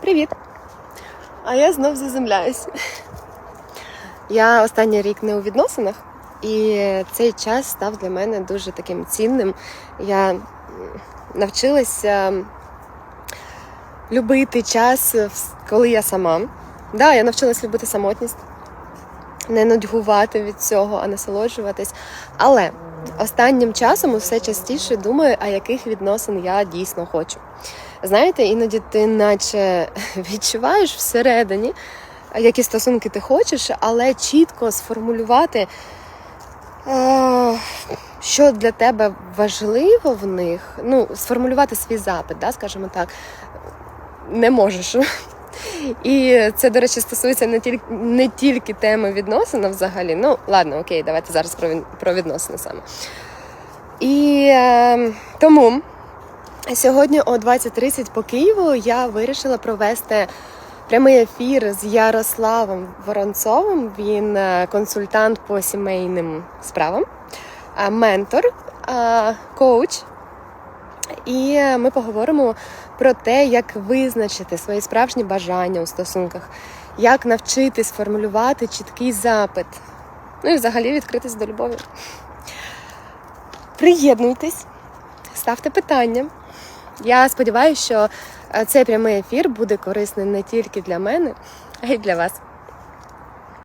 Привіт! А я знов заземляюсь. Я останній рік не у відносинах, і цей час став для мене дуже таким цінним. Я навчилася любити час, коли я сама. Да, я навчилась любити самотність, не нудьгувати від цього, а насолоджуватись. Але останнім часом все частіше думаю, а яких відносин я дійсно хочу. Знаєте, іноді ти наче відчуваєш всередині, які стосунки ти хочеш, але чітко сформулювати, е, що для тебе важливо в них, ну, сформулювати свій запит, да, скажімо так, не можеш. І це, до речі, стосується не тільки, не тільки теми відносин взагалі. Ну, ладно, окей, давайте зараз про, про відносини саме. І е, тому Сьогодні о 20.30 по Києву я вирішила провести прямий ефір з Ярославом Воронцовим. Він е, консультант по сімейним справам, е, ментор, е, коуч. І е, ми поговоримо про те, як визначити свої справжні бажання у стосунках, як навчитись формулювати чіткий запит. Ну і взагалі відкритись до любові. Приєднуйтесь, ставте питання. Я сподіваюся, що е, цей прямий ефір буде корисним не тільки для мене, а й для вас.